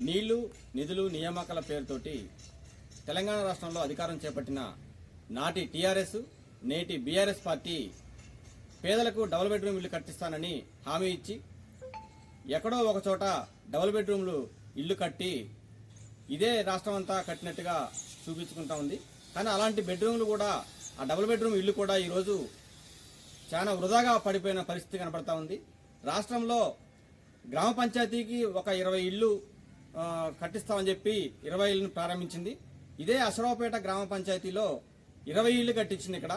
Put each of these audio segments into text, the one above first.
నీళ్ళు నిధులు నియామకాల పేరుతోటి తెలంగాణ రాష్ట్రంలో అధికారం చేపట్టిన నాటి టీఆర్ఎస్ నేటి బీఆర్ఎస్ పార్టీ పేదలకు డబుల్ బెడ్రూమ్ ఇల్లు కట్టిస్తానని హామీ ఇచ్చి ఎక్కడో ఒకచోట డబుల్ బెడ్రూమ్లు ఇల్లు కట్టి ఇదే రాష్ట్రం అంతా కట్టినట్టుగా చూపించుకుంటా ఉంది. కానీ అలాంటి బెడ్రూమ్లు కూడా ఆ డబుల్ బెడ్రూమ్ ఇల్లు కూడా ఈరోజు చాలా వృధాగా పడిపోయిన పరిస్థితి కనపడతా ఉంది. రాష్ట్రంలో గ్రామ పంచాయతీకి ఒక ఇరవై ఇళ్ళు కట్టిస్తామని చెప్పి ఇరవై ఇళ్ళను ప్రారంభించింది. ఇదే అసరావుపేట గ్రామ పంచాయతీలో ఇరవై ఇళ్ళు కట్టించింది ఇక్కడ.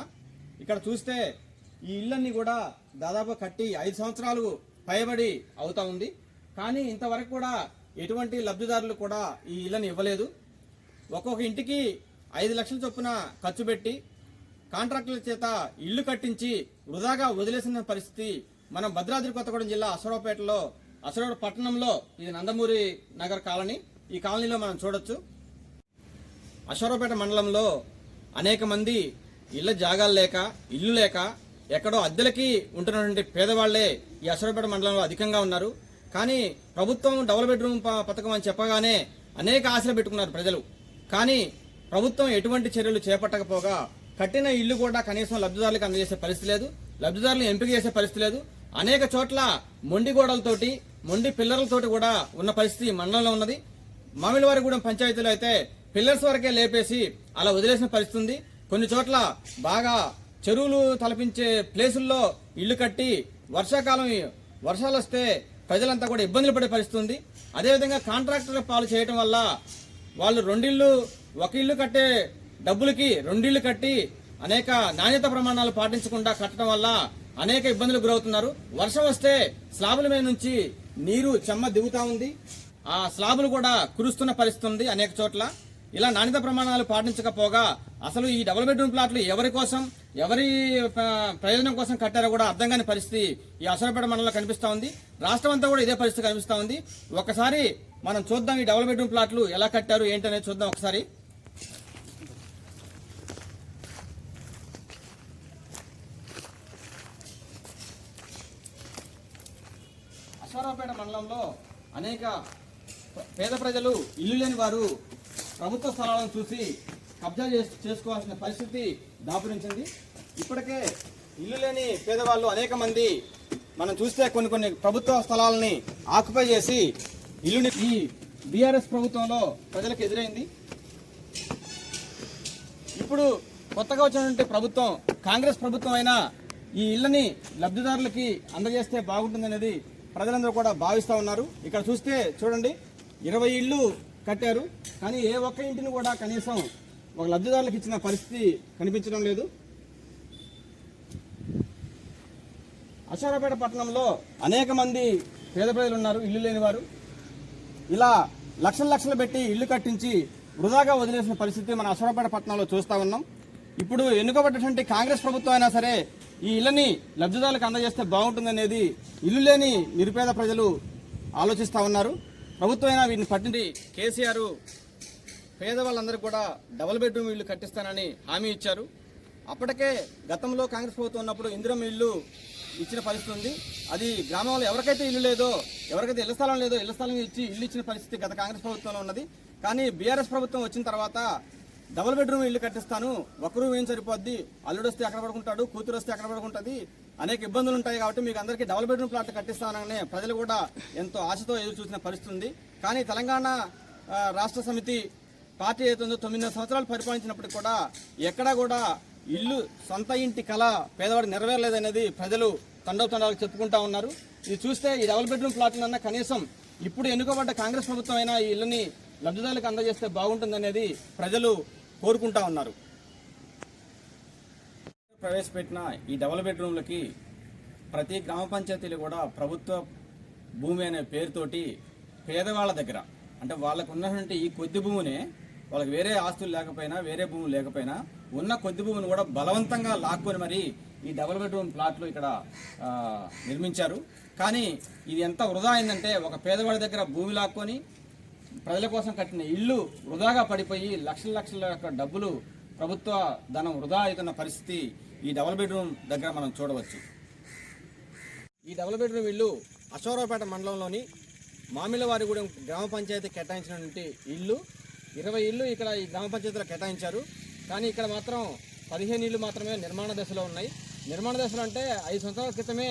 ఇక్కడ చూస్తే ఈ ఇళ్ళన్నీ కూడా దాదాపు కట్టి ఐదు సంవత్సరాలు పైబడి అవుతా ఉంది. కానీ ఇంతవరకు కూడా ఎటువంటి లబ్ధిదారులు కూడా ఈ ఇళ్ళని ఇవ్వలేదు. ఒక్కొక్క ఇంటికి ఐదు లక్షల చొప్పున ఖర్చు పెట్టి కాంట్రాక్టుల చేత ఇళ్ళు కట్టించి వృధాగా వదిలేసిన పరిస్థితి మనం భద్రాద్రి కొత్తగూడెం జిల్లా అసరావుపేటలో అసరావు పట్టణంలో ఇది నందమూరి నగర్ కాలనీ. ఈ కాలనీలో మనం చూడొచ్చు. అసరావుపేట మండలంలో అనేక మంది ఇళ్ళ జాగాలు లేక ఇల్లు లేక ఎక్కడో అద్దెలకి ఉంటున్నటువంటి పేదవాళ్ళే ఈ అసరావుపేట మండలంలో అధికంగా ఉన్నారు. కానీ ప్రభుత్వం డబుల్ బెడ్రూమ్ పథకం అని చెప్పగానే అనేక ఆశలు పెట్టుకున్నారు ప్రజలు. కానీ ప్రభుత్వం ఎటువంటి చర్యలు చేపట్టకపోగా కట్టిన ఇల్లు కూడా కనీసం లబ్ధిదారులకు అందజేసే పరిస్థితి లేదు లబ్ధిదారులను ఎంపిక చేసే పరిస్థితి లేదు. అనేక చోట్ల మొండి గోడలతోటి మొండి పిల్లర్లతోటి కూడా ఉన్న పరిస్థితి మండలంలో ఉన్నది. మామిడివారిగూడెం పంచాయతీలో అయితే పిల్లర్స్ వరకే లేపేసి అలా వదిలేసిన పరిస్థితి ఉంది. కొన్ని చోట్ల బాగా చెరువులు తలపించే ప్లేసుల్లో ఇల్లు కట్టి వర్షాకాలం వర్షాలు వస్తే ప్రజలంతా కూడా ఇబ్బందులు పడే పరిస్థితి ఉంది. అదేవిధంగా కాంట్రాక్టర్ పాలు చేయటం వల్ల వాళ్ళు రెండిళ్ళు ఒక ఇల్లు కట్టే డబ్బులకి రెండిళ్ళు కట్టి అనేక నాణ్యత ప్రమాణాలు పాటించకుండా కట్టడం వల్ల అనేక ఇబ్బందులు గురవుతున్నారు. వర్షం వస్తే స్లాబుల మీద నుంచి నీరు చెమ్మ దిగుతా ఉంది. ఆ స్లాబులు కూడా కురుస్తున్న పరిస్థితి ఉంది అనేక చోట్ల. ఇలా నాణ్యత ప్రమాణాలు పాటించకపోగా అసలు ఈ డబుల్ బెడ్రూమ్ ప్లాట్లు ఎవరి కోసం ఎవరి ప్రయోజనం కోసం కట్టారో కూడా అర్థం కాని పరిస్థితి ఈ అసలపేట మండలంలో కనిపిస్తూ ఉంది. రాష్ట్రం అంతా కూడా ఇదే పరిస్థితి కనిపిస్తూ ఉంది. ఒకసారి మనం చూద్దాం ఈ డబుల్ బెడ్రూమ్ ప్లాట్లు ఎలా కట్టారు ఏంటనేది చూద్దాం ఒకసారి. అశ్వారావుపేట మండలంలో అనేక పేద ప్రజలు ఇల్లు లేని వారు ప్రభుత్వ స్థలాలను చూసి కబ్జా చేసుకోవాల్సిన పరిస్థితి దాపురించింది. ఇప్పటికే ఇల్లు లేని పేదవాళ్ళు అనేక మంది మనం చూస్తే కొన్ని కొన్ని ప్రభుత్వ స్థలాలని ఆక్యుపై చేసి ఇల్లుని ఈ బీఆర్ఎస్ ప్రభుత్వంలో ప్రజలకు ఎదురైంది. ఇప్పుడు కొత్తగా వచ్చినటువంటి ప్రభుత్వం కాంగ్రెస్ ప్రభుత్వం అయినా ఈ ఇళ్ళని లబ్ధిదారులకి అందజేస్తే బాగుంటుందనేది ప్రజలందరూ కూడా భావిస్తూ ఉన్నారు. ఇక్కడ చూస్తే చూడండి ఇరవై ఇళ్ళు కట్టారు. కానీ ఏ ఒక్క ఇంటిని కూడా కనీసం ఒక లబ్ధిదారులకు ఇచ్చిన పరిస్థితి కనిపించడం లేదు. అశ్వారపేట పట్టణంలో అనేక మంది పేద ప్రజలు ఉన్నారు ఇల్లు లేని వారు. ఇలా లక్షల లక్షలు పెట్టి ఇల్లు కట్టించి వృధాగా వదిలేసిన పరిస్థితి మన అశ్వరపేట పట్టణంలో చూస్తూ ఉన్నాం. ఇప్పుడు ఎన్నుకోబడ్డటువంటి కాంగ్రెస్ ప్రభుత్వం అయినా సరే ఈ ఇళ్ళని లబ్ధిదారులకు అందజేస్తే బాగుంటుందనేది ఇల్లు లేని నిరుపేద ప్రజలు ఆలోచిస్తూ ఉన్నారు. ప్రభుత్వమైనా వీటిని పట్టింది కేసీఆర్ పేదవాళ్ళందరూ కూడా డబుల్ బెడ్రూమ్ ఇల్లు కట్టిస్తానని హామీ ఇచ్చారు. అప్పటికే గతంలో కాంగ్రెస్ ప్రభుత్వం ఉన్నప్పుడు ఇందిరం ఇల్లు ఇచ్చిన పరిస్థితి ఉంది. అది గ్రామంలో ఎవరికైతే ఇల్లు లేదో ఎవరికైతే ఇళ్ళ స్థలం లేదో ఇళ్ళ స్థలం ఇచ్చి ఇల్లు ఇచ్చిన పరిస్థితి గత కాంగ్రెస్ ప్రభుత్వంలో ఉన్నది. కానీ బీఆర్ఎస్ ప్రభుత్వం వచ్చిన తర్వాత డబుల్ బెడ్రూమ్ ఇల్లు కట్టిస్తాను ఒక రూమ్ ఏం సరిపోద్ది అల్లుడు వస్తే అక్కడ పడుకుంటాడు కూతురు వస్తే అక్కడ పడుకుంటుంది అనేక ఇబ్బందులు ఉంటాయి కాబట్టి మీకు అందరికీ డబుల్ బెడ్రూమ్ ప్లాట్ కట్టిస్తానని ప్రజలు కూడా ఎంతో ఆశతో ఎదురు చూసిన పరిస్థితి ఉంది. కానీ తెలంగాణ రాష్ట్ర సమితి పార్టీ ఏదైతే తొమ్మిది సంవత్సరాలు పరిపాలించినప్పుడు కూడా ఎక్కడా కూడా ఇల్లు సొంత ఇంటి కళ పేదవాడు నెరవేరలేదనేది ప్రజలు తండవ తండాలకు చెప్పుకుంటా ఉన్నారు. ఇది చూస్తే ఈ డబుల్ బెడ్రూమ్ ప్లాట్లన్నా కనీసం ఇప్పుడు ఎన్నుకోబడ్డ కాంగ్రెస్ ప్రభుత్వం అయినా ఈ ఇల్లుని లబ్ధిదారులకు అందజేస్తే బాగుంటుందనేది ప్రజలు కోరుకుంటా ఉన్నారు. ప్రవేశపెట్టిన ఈ డబుల్ బెడ్రూమ్లకి ప్రతి గ్రామ పంచాయతీలు కూడా ప్రభుత్వ భూమి అనే పేరుతోటి పేదవాళ్ళ దగ్గర అంటే వాళ్ళకు ఉన్నటువంటి ఈ కొద్ది భూమినే వాళ్ళకి వేరే ఆస్తులు లేకపోయినా వేరే భూములు లేకపోయినా ఉన్న కొద్ది భూమిని కూడా బలవంతంగా లాక్కొని మరి ఈ డబుల్ బెడ్రూమ్ ప్లాట్లు ఇక్కడ నిర్మించారు. కానీ ఇది ఎంత వృధా అయిందంటే ఒక పేదవాడి దగ్గర భూమి లాక్కొని ప్రజల కోసం కట్టిన ఇల్లు వృధాగా పడిపోయి లక్షల లక్షల యొక్క డబ్బులు ప్రభుత్వ ధనం వృధా అవుతున్న పరిస్థితి ఈ డబుల్ బెడ్రూమ్ దగ్గర మనం చూడవచ్చు. ఈ డబుల్ బెడ్రూమ్ ఇల్లు అశోరావుపేట మండలంలోని మామిలవారిగూడెం గ్రామ పంచాయతీ కేటాయించినటువంటి ఇల్లు. ఇరవై ఇల్లు ఇక్కడ ఈ గ్రామ పంచాయతీలో కేటాయించారు. కానీ ఇక్కడ మాత్రం పదిహేను ఇల్లు మాత్రమే నిర్మాణ దశలో ఉన్నాయి. నిర్మాణ దశలో అంటే ఐదు సంవత్సరాల క్రితమే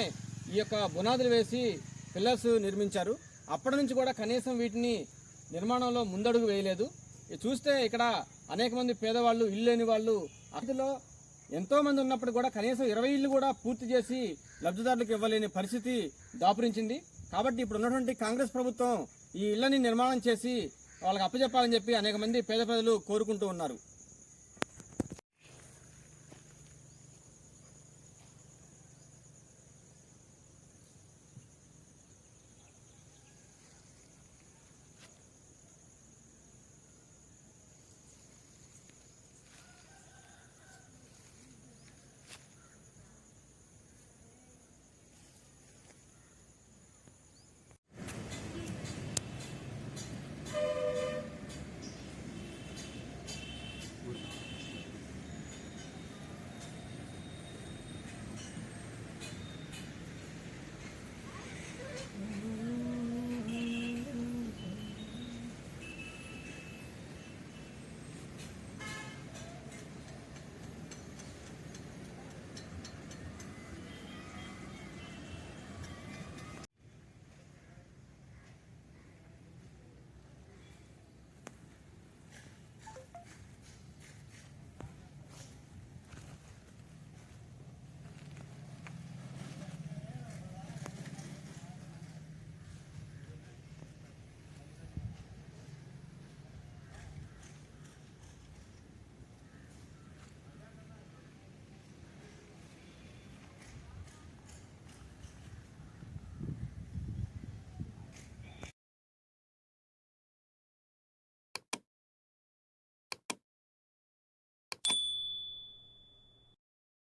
ఈ యొక్క బునాదులు వేసి పిల్లర్స్ నిర్మించారు. అప్పటి నుంచి కూడా కనీసం వీటిని నిర్మాణంలో ముందడుగు వేయలేదు. చూస్తే ఇక్కడ అనేక మంది పేదవాళ్ళు ఇల్లు లేని వాళ్ళు అందులో ఎంతో మంది ఉన్నప్పుడు కూడా కనీసం ఇరవై ఇల్లు కూడా పూర్తి చేసి లబ్ధిదారులకు ఇవ్వలేని పరిస్థితి దాపురించింది. కాబట్టి ఇప్పుడు ఉన్నటువంటి కాంగ్రెస్ ప్రభుత్వం ఈ ఇళ్ళని నిర్మాణం చేసి వాళ్ళకి అప్పచెప్పాలని చెప్పి అనేక మంది పేద ప్రజలు కోరుకుంటూ ఉన్నారు.